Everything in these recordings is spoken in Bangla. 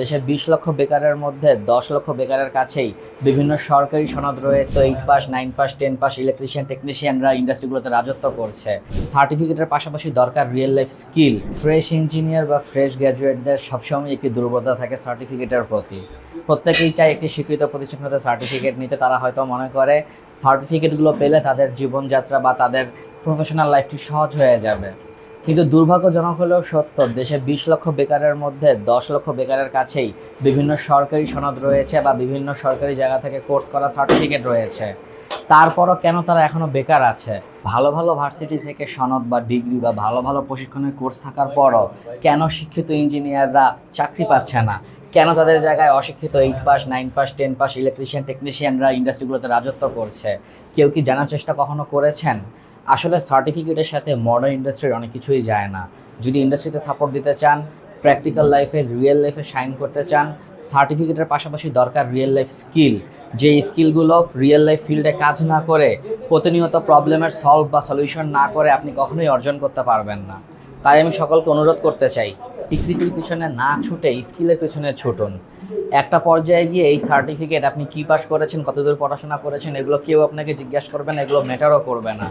দেশে বিশ লক্ষ বেকারের মধ্যে দশ লক্ষ বেকারের কাছেই বিভিন্ন সরকারি সনদ রয়েছে। Eight pass nine pass ten pass electrician টেকনিশিয়ানরা ইন্ডাস্ট্রিগুলোতে রাজত্ব করছে। সার্টিফিকেটের পাশাপাশি দরকার real life skill fresh engineer বা ফ্রেশ গ্র্যাজুয়েটদের সবসময় একটি দুর্বলতা থাকে সার্টিফিকেটের প্রতি। প্রত্যেকেই চায় একটি স্বীকৃত প্রতিষ্ঠান হতে সার্টিফিকেট নিতে। তারা হয়তো মনে করে সার্টিফিকেটগুলো পেলে তাদের জীবনযাত্রা বা তাদের প্রফেশনাল লাইফটি সহজ হয়ে যাবে। কিন্তু দুর্ভাগ্যজনক হলেও সত্য, দেশে বিশ লক্ষ বেকারের মধ্যে দশ লক্ষ বেকারের কাছেই বিভিন্ন সরকারি সনদ রয়েছে বা বিভিন্ন সরকারি জায়গা থেকে কোর্স করা সার্টিফিকেট রয়েছে। তারপরও কেন তারা এখনও বেকার আছে? ভালো ভালো ভার্সিটি থেকে সনদ বা ডিগ্রি বা ভালো ভালো প্রশিক্ষণের কোর্স থাকার পরও কেন শিক্ষিত ইঞ্জিনিয়াররা চাকরি পাচ্ছে না? কেন তাদের জায়গায় অশিক্ষিত eight pass nine pass ten pass electrician টেকনিশিয়ানরা ইন্ডাস্ট্রিগুলোতে রাজত্ব করছে? কেউ কি জানার চেষ্টা কখনো করেছেন? আসলে সার্টিফিকেটের সাথে মডার্ন ইন্ডাস্ট্রির অনেক কিছুই যায় না। যদি ইন্ডাস্ট্রিতে সাপোর্ট দিতে চান প্র্যাকটিক্যাল লাইফে রিয়েল লাইফে শাইন করতে চান সার্টিফিকেটের পাশাপাশি দরকার রিয়েল লাইফ স্কিল যে স্কিলগুলো রিয়েল লাইফ ফিল্ডে কাজ না করে, প্রতিনিয়ত প্রবলেমের সলভ বা সলিউশন না করে আপনি কখনোই অর্জন করতে পারবেন না। তাই আমি সকলকে অনুরোধ করতে চাই ডিগ্রিটির পিছনে না ছুটে স্কিলের পিছনে ছুটুন। একটা পর্যায়ে গিয়ে এই সার্টিফিকেট আপনি কি পাস করেছেন, কতদূর পড়াশোনা করেছেন, এগুলো কেউ আপনাকে জিজ্ঞাসা করবে না, এগুলো ম্যাটারও করবে না।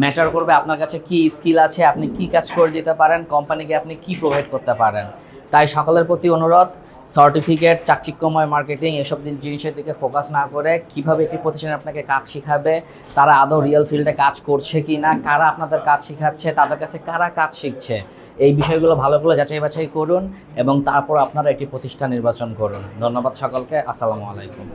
ম্যাটার করবে আপনার কাছে কি স্কিল আছে, আপনি কি কাজ করে দিতে পারেন কোম্পানিকে আপনি কি প্রোভাইড করতে পারেন। তাই সকলের প্রতি অনুরোধ সার্টিফিকেট, চাকচিক্যময় মার্কেটিং, এসব জিনিসের দিকে ফোকাস না করে কীভাবে একটি প্রতিষ্ঠানে আপনাকে কাজ শিখাবে, তারা আদৌ রিয়েল ফিল্ডে কাজ করছে কি না কারা আপনাদের কাজ শিখাচ্ছে, তাদের কাছে কারা কাজ শিখছে, এই বিষয়গুলো ভালো করে যাচাই বাছাই করুন এবং তারপর আপনারা একটি প্রতিষ্ঠান নির্বাচন করুন। ধন্যবাদ সকলকে, আসসালামু আলাইকুম।